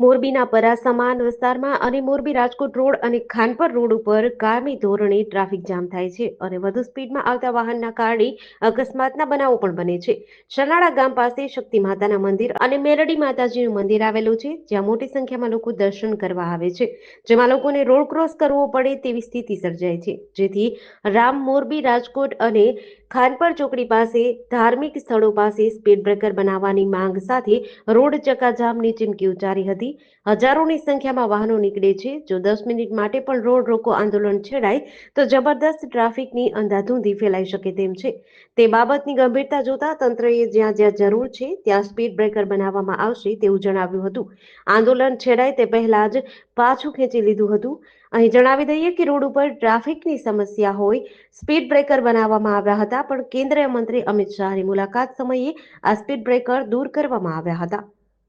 મોરબીના પરાસમાન વિસ્તારમાં અને મોરબી રાજકોટ રોડ અને ખાનપર રોડ ઉપર કાયમી ધોરણે ટ્રાફિક જામ થાય છે અને વધુ સ્પીડમાં આવતા વાહનના કારણે અકસ્માતના બનાવો પણ બને છે. શલાળા ગામ પાસે શક્તિ માતાના મંદિર અને મેરડી માતાજીનું મંદિર આવેલું છે, જ્યાં મોટી સંખ્યામાં લોકો દર્શન કરવા આવે છે. જેમાં લોકોને રોડ ક્રોસ કરવો પડે તેવી સ્થિતિ સર્જાય છે. જેથી રામ મોરબી રાજકોટ અને ખાનપર ચોકડી પાસે ધાર્મિક સ્થળો પાસે સ્પીડ બ્રેકર બનાવવાની માંગ સાથે રોડ ચક્કાજામની ચીમકી ઉચ્ચારી હતી. હજારોની સંખ્યામાં વાહનો નીકળે છે. જો દસ મિનિટ માટે પણ રોડ રોકો આંદોલન છેડાય, તો જબરદસ્ત ટ્રાફિકની અંધાધૂંધી ફેલાઈ શકે તેમ છે. તે બાબતની ગંભીરતા જોતા તંત્રએ જ્યાં જ્યાં જરૂર છે, ત્યાં સ્પીડ બ્રેકર બનાવવામાં આવશે તેવું જણાવ્યું હતું. આંદોલન છેડાય તે પહેલા જ પાછું ખેંચી લીધું હતું. અહીં જણાવી દઈએ કે રોડ ઉપર ટ્રાફિકની સમસ્યા હોય, સ્પીડ બ્રેકર બનાવવામાં આવ્યા હતા, પણ કેન્દ્રીય મંત્રી અમિત શાહની મુલાકાત સમયે આ સ્પીડ બ્રેકર દૂર કરવામાં આવ્યા હતા.